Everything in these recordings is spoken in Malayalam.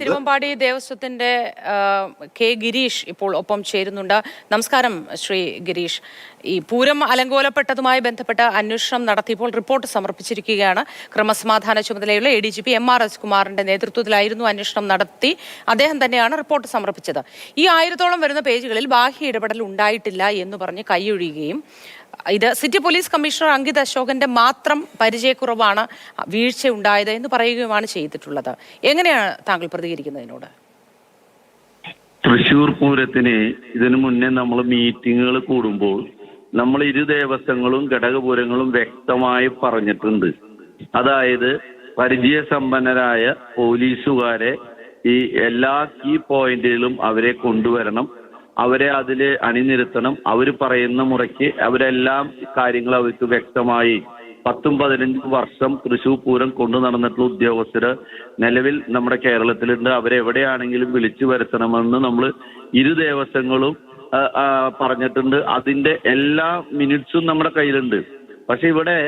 തിരുവമ്പാടി ദേവസ്വത്തിന്റെ കെ ഗിരീഷ് ഇപ്പോൾ ഒപ്പം ചേരുന്നുണ്ട്. നമസ്കാരം ശ്രീ ഗിരീഷ്. ഈ പൂരം അലങ്കോലപ്പെട്ടതുമായി ബന്ധപ്പെട്ട അന്വേഷണം നടത്തിയപ്പോൾ റിപ്പോർട്ട് സമർപ്പിച്ചിരിക്കുകയാണ്. ക്രമസമാധാന ചുമതലയുള്ള A D G P M R S കുമാറിന്റെ നേതൃത്വത്തിലായിരുന്നു അന്വേഷണം നടത്തി. അദ്ദേഹം തന്നെയാണ് റിപ്പോർട്ട് സമർപ്പിച്ചത്. ഈ ആയിരത്തോളം വരുന്ന പേജുകളിൽ ബാഹ്യ ഇടപെടൽ ഉണ്ടായിട്ടില്ല എന്ന് പറഞ്ഞ് കൈയൊഴിയുകയും ഇത് സിറ്റി പോലീസ് കമ്മീഷണർ അങ്കിത് അശോകന്റെ മാത്രം പരിചയക്കുറവാണ് വീഴ്ച ഉണ്ടായത് എന്ന് പറയുകയുമാണ് ചെയ്തിട്ടുള്ളത്. എങ്ങനെയാണ് താങ്കൾ പ്രതികരിക്കുന്നതിനോട്? തൃശൂർ പൂരത്തിന് ഇതിനു മുന്നേ നമ്മൾ മീറ്റിങ്ങുകൾ കൂടുമ്പോൾ നമ്മൾ ഇരു ദേവസ്വങ്ങളും ഘടകപൂരങ്ങളും വ്യക്തമായി പറഞ്ഞിട്ടുണ്ട്. അതായത് പരിചയസമ്പന്നരായ പോലീസുകാരെ ഈ എല്ലാ കീ പോയിന്റുകളും അവരെ കൊണ്ടുവരണം. അവരെ അതിൽ അണിനിരത്തണം. അവർ പറയുന്ന മുറയ്ക്ക് അവരെല്ലാം കാര്യങ്ങൾ അവർക്ക് വ്യക്തമായി. പത്തും പതിനഞ്ചും വർഷം തൃശൂർ പൂരം കൊണ്ടു നടന്നിട്ടുള്ള ഉദ്യോഗസ്ഥർ നിലവിൽ നമ്മുടെ കേരളത്തിലുണ്ട്. അവരെവിടെയാണെങ്കിലും വിളിച്ചു വരുത്തണമെന്ന് നമ്മൾ ഇരു ദേവസ്വങ്ങളും പറഞ്ഞിട്ടുണ്ട്. അതിന്റെ എല്ലാ മിനിറ്റ്സും നമ്മുടെ കയ്യിലുണ്ട്. പക്ഷെ ഇവിടെ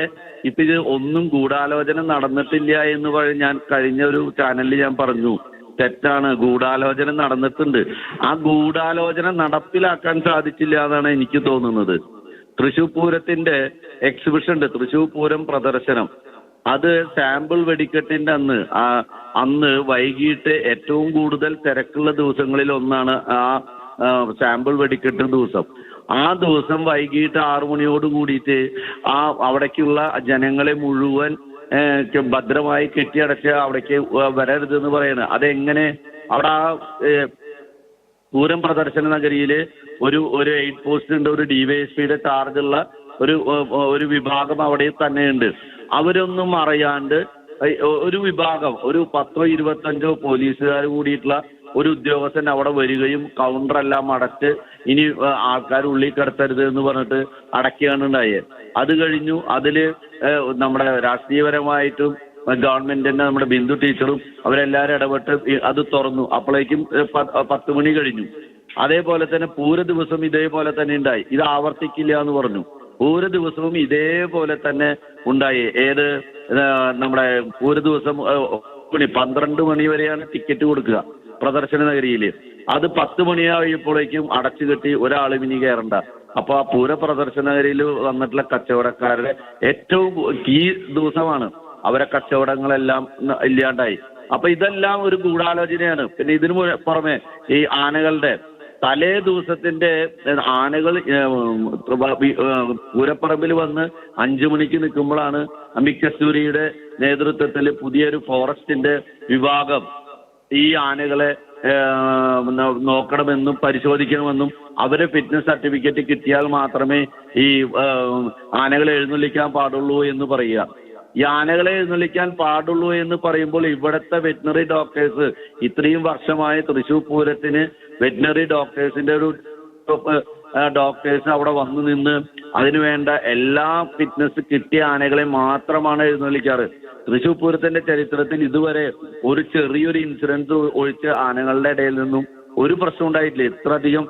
ഇപ്പൊ ഇത് ഒന്നും ഗൂഢാലോചന നടന്നിട്ടില്ല എന്ന് ഞാൻ കഴിഞ്ഞ ഒരു ചാനലിൽ ഞാൻ പറഞ്ഞു. തെറ്റാണ് ഗൂഢാലോചന നടന്നിട്ടുണ്ട്. ആ ഗൂഢാലോചന നടപ്പിലാക്കാൻ സാധിച്ചില്ല എന്നാണ് എനിക്ക് തോന്നുന്നത്. തൃശൂർ പൂരത്തിന്റെ എക്സിബിഷൻ ഉണ്ട് തൃശൂർ പൂരം പ്രദർശനം. അത് സാമ്പിൾ വെടിക്കെട്ടിന്റെ അന്ന് അന്ന് വൈകിട്ട് ഏറ്റവും കൂടുതൽ തിരക്കുള്ള ദിവസങ്ങളിൽ ഒന്നാണ് ആ സാമ്പിൾ വെടിക്കെട്ട് ദിവസം. ആ ദിവസം വൈകിട്ട് ആറു മണിയോട് കൂടിയിട്ട് ആ അവിടേക്കുള്ള ജനങ്ങളെ മുഴുവൻ ഭദ്രമായി കെട്ടിയടച്ച് അവിടേക്ക് വരരുതെന്ന് പറയുന്നത് അതെങ്ങനെ? അവിടെ ആ പൂരം പ്രദർശന നഗരിയിൽ ഒരു ഒരു എയ്റ്റ് പോസ്റ്റ് ഉണ്ട് ഒരു ഡിവൈഎസ്പിയുടെ ചാർജുള്ള ഒരു ഒരു വിഭാഗം അവിടെ തന്നെ ഉണ്ട് അവരൊന്നും അറിയാണ്ട് ഒരു വിഭാഗം ഒരു പത്തോ ഇരുപത്തഞ്ചോ പോലീസുകാർ കൂടിയിട്ടുള്ള ഒരു ഉദ്യോഗസ്ഥൻ അവിടെ വരികയും കൗണ്ടർ എല്ലാം അടച്ച് ഇനി ആൾക്കാർ ഉള്ളിൽ കടത്തരുത് എന്ന് പറഞ്ഞിട്ട് അടയ്ക്കുകയാണ് ഉണ്ടായത്. അത് കഴിഞ്ഞു അതിൽ നമ്മുടെ രാഷ്ട്രീയപരമായിട്ടും ഗവൺമെന്റിന്റെ നമ്മുടെ ബിന്ദു ടീച്ചറും അവരെല്ലാവരും ഇടപെട്ട് അത് തുറന്നു. അപ്പോഴേക്കും പത്ത് മണി കഴിഞ്ഞു. അതേപോലെ തന്നെ പൂര ദിവസം ഇതേപോലെ തന്നെ ഉണ്ടായി. ഇത് ആവർത്തിക്കില്ല എന്ന് പറഞ്ഞു. പൂര ദിവസവും ഇതേപോലെ തന്നെ ഉണ്ടായി. ഏത് നമ്മുടെ പൂര ദിവസം മണി പന്ത്രണ്ട് മണി വരെയാണ് ടിക്കറ്റ് കൊടുക്കുക. പ്രദർശന നഗരിയിൽ അത് പത്ത് മണിയായപ്പോഴേക്കും അടച്ചു കെട്ടി ഒരാളും ഇനി കയറണ്ട. അപ്പൊ ആ പൂര പ്രദർശന നഗരിയിൽ വന്നിട്ടുള്ള കച്ചവടക്കാരുടെ ഏറ്റവും കീ ദിവസമാണ് അവരെ കച്ചവടങ്ങളെല്ലാം ഇല്ലാണ്ടായി. അപ്പൊ ഇതെല്ലാം ഒരു ഗൂഢാലോചനയാണ്. പിന്നെ ഇതിനു പുറമെ ഈ ആനകളുടെ തലേ ദിവസത്തിന്റെ ആനകൾ പൂരപ്പറമ്പിൽ വന്ന് അഞ്ചു മണിക്ക് നിൽക്കുമ്പോഴാണ് അമിക്കസൂരിയുടെ നേതൃത്വത്തിൽ പുതിയൊരു ഫോറസ്റ്റിന്റെ വിഭാഗം ഈ ആനകളെ നോക്കണമെന്നും പരിശോധിക്കണമെന്നും അവരെ ഫിറ്റ്നസ് സർട്ടിഫിക്കറ്റ് കിട്ടിയാൽ മാത്രമേ ഈ ആനകളെ എഴുന്നള്ളിക്കാൻ പാടുള്ളൂ എന്ന് പറയുക. ഈ ആനകളെ എഴുന്നള്ളിക്കാൻ പാടുള്ളൂ എന്ന് പറയുമ്പോൾ ഇവിടുത്തെ വെറ്റിനറി ഡോക്ടേഴ്സ് ഇത്രയും വർഷമായി തൃശൂർ പൂരത്തിന് വെറ്റിനറി ഡോക്ടേഴ്സിന്റെ ഒരു ഡോക്ടേഴ്സ് അവിടെ വന്നു നിന്ന് അതിനു വേണ്ട എല്ലാ ഫിറ്റ്നസ് കിട്ടിയ ആനകളെ മാത്രമാണ് എഴുന്നള്ളിക്കാറ്. തൃശൂർ പൂരത്തിന്റെ ചരിത്രത്തിൽ ഇതുവരെ ഒരു ചെറിയൊരു ഇൻസിഡൻസ് ഒഴിച്ച് ആനകളുടെ ഇടയിൽ നിന്നും ഒരു പ്രശ്നം ഉണ്ടായിട്ടില്ല. ഇത്രയധികം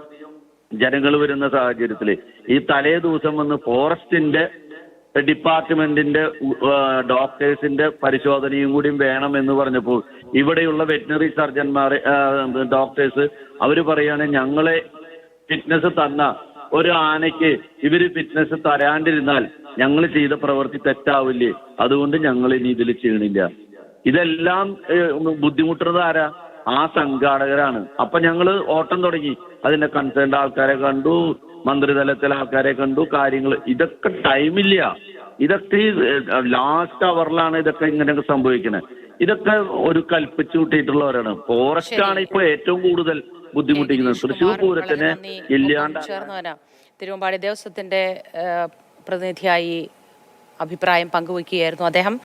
ജനങ്ങൾ വരുന്ന സാഹചര്യത്തിൽ ഈ തലേ ദിവസം വന്ന് ഫോറസ്റ്റിന്റെ ഡിപ്പാർട്ട്മെന്റിന്റെ ഡോക്ടേഴ്സിന്റെ പരിശോധനയും കൂടി വേണം എന്ന് പറഞ്ഞപ്പോൾ ഇവിടെയുള്ള വെറ്റിനറി സർജന്മാർ ഡോക്ടേഴ്സ് അവർ പറയാണ് ഞങ്ങളെ ഫിറ്റ്നസ് തന്ന ഒരു ആനയ്ക്ക് ഇവർ ഫിറ്റ്നസ് തരാണ്ടിരുന്നാൽ ഞങ്ങൾ ചെയ്ത പ്രവൃത്തി തെറ്റാവില്ലേ അതുകൊണ്ട് ഞങ്ങൾ ഇനി ഇതിൽ ചെയ്യണില്ല ഇതെല്ലാം ബുദ്ധിമുട്ടുന്നത് ആരാ ആ സംഘാടകരാണ് അപ്പൊ ഞങ്ങൾ ഓട്ടം തുടങ്ങി അതിന്റെ കൺസേൺഡ് ആൾക്കാരെ കണ്ടു മന്ത്രിതലത്തിലെ ആൾക്കാരെ കണ്ടു കാര്യങ്ങൾ ഇതൊക്കെ ടൈമില്ല ഇതൊക്കെ ലാസ്റ്റ് അവറിലാണ് ഇതൊക്കെ ഇങ്ങനെയൊക്കെ സംഭവിക്കുന്നത് ഇതൊക്കെ ഒരു കൽപ്പിച്ചു കൂട്ടിയിട്ടുള്ളവരാണ് ഫോറസ്റ്റ് ആണ് ഇപ്പൊ ഏറ്റവും കൂടുതൽ ബുദ്ധിമുട്ടിക്കുന്നത് തൃശ്ശൂർ പൂരത്തിന് ഇല്ലാണ്ട് തിരുവമ്പാടി ദേവസ്വത്തിന്റെ പ്രതിനിധിയായി അഭിപ്രായം പങ്കുവയ്ക്കുകയായിരുന്നു അദ്ദേഹം.